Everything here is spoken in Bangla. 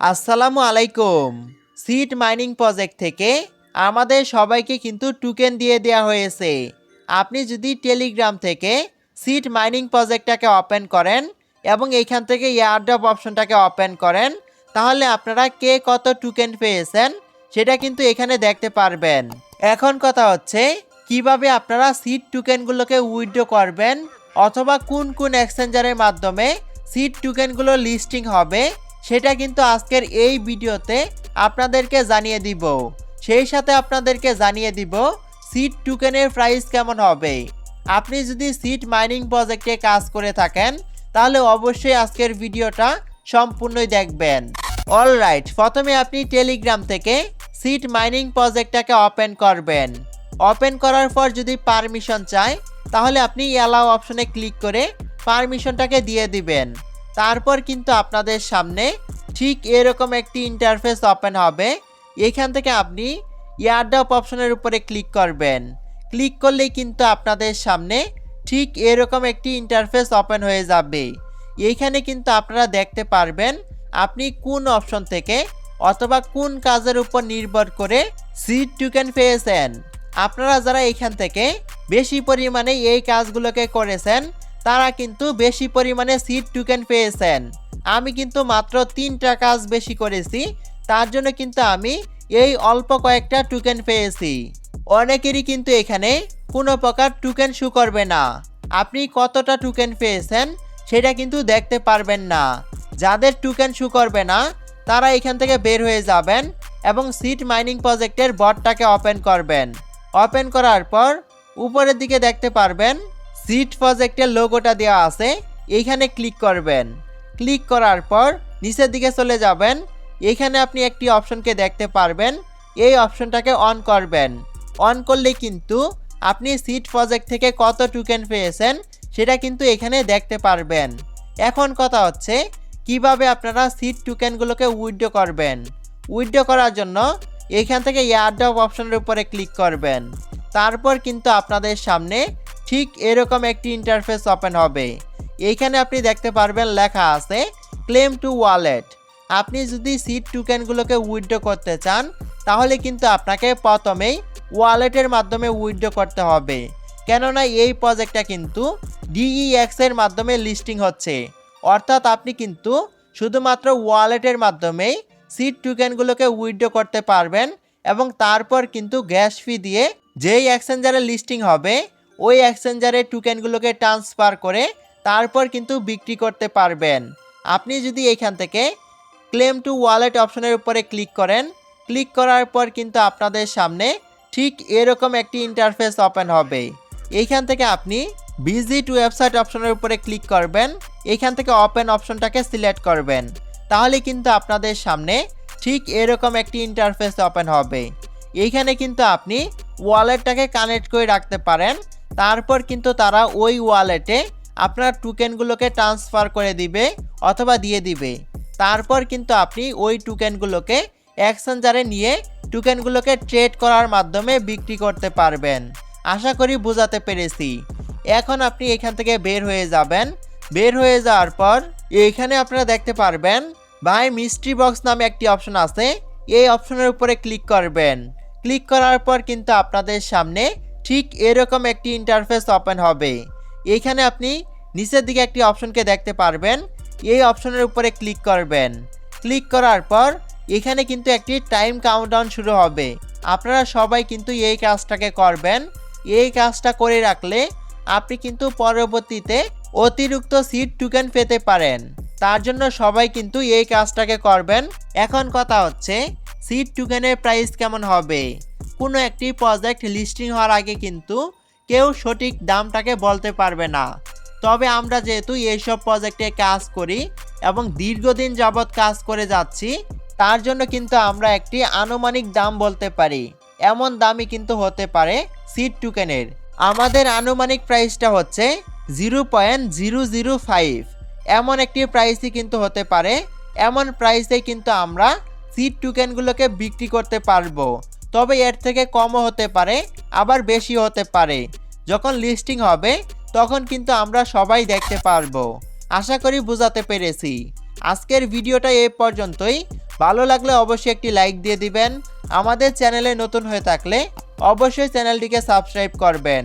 আসসালামু আলাইকুম। সিড মাইনিং প্রজেক্ট থেকে আমাদের সবাইকে কিন্তু টোকেন দিয়ে দেওয়া হয়েছে। আপনি যদি টেলিগ্রাম থেকে সিড মাইনিং প্রজেক্টটাকে ওপেন করেন এবং এইখান থেকে এয়ারড্রপ অপশনটাকে ওপেন করেন, তাহলে আপনারা কে কত টোকেন পেয়েছেন সেটা কিন্তু এখানে দেখতে পারবেন। এখন কথা হচ্ছে, কীভাবে আপনারা সিড টোকেনগুলোকে উইথড্র করবেন অথবা কোন কোন এক্সচেঞ্জারের মাধ্যমে সিড টোকেনগুলো লিস্টিং হবে সেটা কিন্তু আজকের এই ভিডিওতে আপনাদেরকে জানিয়ে দিব। সেই সাথে আপনাদেরকে জানিয়ে দিব সিট টোকেনের প্রাইস কেমন হবে। আপনি যদি সিট মাইনিং প্রজেক্টে কাজ করে থাকেন, তাহলে অবশ্যই আজকের ভিডিওটা সম্পূর্ণই দেখবেন। অলরাইট প্রথমে আপনি টেলিগ্রাম থেকে সিট মাইনিং প্রজেক্টটাকে ওপেন করবেন। ওপেন করার পর যদি পারমিশন চায়, তাহলে আপনি অ্যালাও অপশনে ক্লিক করে পারমিশনটাকে দিয়ে দিবেন। তারপর কিন্তু আপনাদের সামনে ঠিক এরকম একটি ইন্টারফেস ওপেন হবে। এখান থেকে আপনি ইয়ারডপ অপশনের উপরে ক্লিক করবেন। ক্লিক করলেই কিন্তু আপনাদের সামনে ঠিক এরকম একটি ইন্টারফেস ওপেন হয়ে যাবে। এইখানে কিন্তু আপনারা দেখতে পারবেন আপনি কোন অপশন থেকে অথবা কোন কাজের উপর নির্ভর করে সিট টোকেন পেয়েছেন। আপনারা যারা এখান থেকে বেশি পরিমাণে এই কাজগুলোকে করেছেন তারা কিন্তু বেশি পরিমাণে সিট টুকেন পেয়েছেন। আমি কিন্তু মাত্র তিনটা কাজ বেশি করেছি, তার জন্য কিন্তু আমি এই অল্প কয়েকটা টোকেন পেয়েছি। অনেকেরই কিন্তু এখানে কোনো প্রকার টুকেন শু করবে না। আপনি কতটা টুকেন পেয়েছেন সেটা কিন্তু দেখতে পারবেন না। যাদের টুকেন শু করবে না, তারা এখান থেকে বের হয়ে যাবেন এবং সিট মাইনিং প্রজেক্টের বটটাকে ওপেন করবেন। ওপেন করার পর উপরের দিকে দেখতে পারবেন সিট প্রজেক্টের লোগোটা দেওয়া আছে। এইখানে ক্লিক করবেন। ক্লিক করার পর নিচের দিকে চলে যাবেন। এখানে আপনি একটি অপশনকে দেখতে পারবেন। এই অপশনটাকে অন করবেন। অন করলে কিন্তু আপনি সিট প্রজেক্ট থেকে কত টোকেন পেয়েছেন সেটা কিন্তু এখানে দেখতে পারবেন। এখন কথা হচ্ছে, কীভাবে আপনারা সিট টোকেনগুলোকে উইথড্র করবেন? উইথড্র করার জন্য এখান থেকে এয়ারড্রপ অপশনের উপরে ক্লিক করবেন। তারপর কিন্তু আপনাদের সামনে ঠিক এরকম একটি ইন্টারফেস ওপেন হবে। এইখানে আপনি দেখতে পারবেন লেখা আছে ক্লেম টু ওয়ালেট আপনি যদি সিট টোকেনগুলোকে উইথড্র করতে চান, তাহলে কিন্তু আপনাকে প্রথমেই ওয়ালেটের মাধ্যমে উইথড্র করতে হবে। কেননা এই প্রজেক্টটা কিন্তু ডিইএক্স এর মাধ্যমে লিস্টিং হচ্ছে। অর্থাৎ আপনি কিন্তু শুধুমাত্র ওয়ালেটের মাধ্যমেই সিট টোকেনগুলোকে উইথড্র করতে পারবেন এবং তারপর কিন্তু গ্যাস ফি দিয়ে যেই এক্সচেঞ্জারে লিস্টিং হবে ওই এক্সচেঞ্জারে টোকেনগুলোকে ট্রান্সফার করে তারপর কিন্তু বিক্রি করতে পারবেন। আপনি যদি এখান থেকে ক্লেম টু ওয়ালেট অপশনের উপরে ক্লিক করেন ক্লিক করার পর কিন্তু আপনাদের সামনে ঠিক এরকম একটি ইন্টারফেস ওপেন হবে। এইখান থেকে আপনি ভিজিট ওয়েবসাইট অপশনের উপরে ক্লিক করবেন এইখান থেকে ওপেন অপশনটাকে সিলেক্ট করবেন। তাহলে কিন্তু আপনাদের সামনে ঠিক এরকম একটি ইন্টারফেস ওপেন হবে। এইখানে কিন্তু আপনি ওয়ালেটটাকে কানেক্ট করে রাখতে পারেন তারপর কিন্তু তারা ওই ওয়ালেটে আপনার টোকেনগুলোকে ট্রান্সফার করে দিবে অথবা দিয়ে দিবে। তারপর কিন্তু আপনি ওই টোকেনগুলোকে এক্সচেঞ্জারে নিয়ে টোকেনগুলোকে ট্রেড করার মাধ্যমে বিক্রি করতে পারবেন। আশা করি বোঝাতে পেরেছি। এখন আপনি এখান থেকে বের হয়ে যাবেন। বের হয়ে যাওয়ার পর এখানে আপনারা দেখতে পারবেন ভাই মিস্ট্রি বক্স নামে একটি অপশন আছে। এই অপশনের উপরে ক্লিক করবেন। ক্লিক করার পর কিন্তু আপনাদের সামনে ঠিক এরকম একটি ইন্টারফেস ওপেন হবে। এইখানে আপনি নিচের দিকে একটি অপশনকে দেখতে পারবেন। এই অপশনের উপরে ক্লিক করবেন। ক্লিক করার পর এখানে কিন্তু একটি টাইম কাউন্টডাউন শুরু হবে। আপনারা সবাই কিন্তু এই কাজটাকে করবেন। এই কাজটা করে রাখলে আপনি কিন্তু পরবর্তীতে অতিরিক্ত সিট টুকেন পেতে পারেন। তার জন্য সবাই কিন্তু এই কাজটাকে করবেন। এখন কথা হচ্ছে সিট টোকেনের প্রাইস কেমন হবে? কোনো একটি প্রজেক্ট লিস্টিং হওয়ার আগে কিন্তু কেউ সঠিক দামটাকে বলতে পারবে না। তবে আমরা যেহেতু এইসব প্রজেক্টে কাজ করি এবং দীর্ঘদিন যাবৎ কাজ করে যাচ্ছি, তার জন্য কিন্তু আমরা একটি আনুমানিক দাম বলতে পারি। এমন দামই কিন্তু হতে পারে সিট টোকেনের আমাদের আনুমানিক প্রাইসটা হচ্ছে zero point zero zero five এমন একটি প্রাইসই কিন্তু হতে পারে। এমন প্রাইসে কিন্তু আমরা সিট টোকেনগুলোকে বিক্রি করতে পারব। তবে এর থেকে কমও হতে পারে, আবার বেশি হতে পারে। যখন লিস্টিং হবে, তখন কিন্তু আমরা সবাই দেখতে পারব। আশা করি বোঝাতে পেরেছি। আজকের ভিডিওটা এ পর্যন্তই। ভালো লাগলে অবশ্যই একটি লাইক দিয়ে দিবেন। আমাদের চ্যানেলে নতুন হয়ে থাকলে অবশ্যই চ্যানেলটিকে সাবস্ক্রাইব করবেন।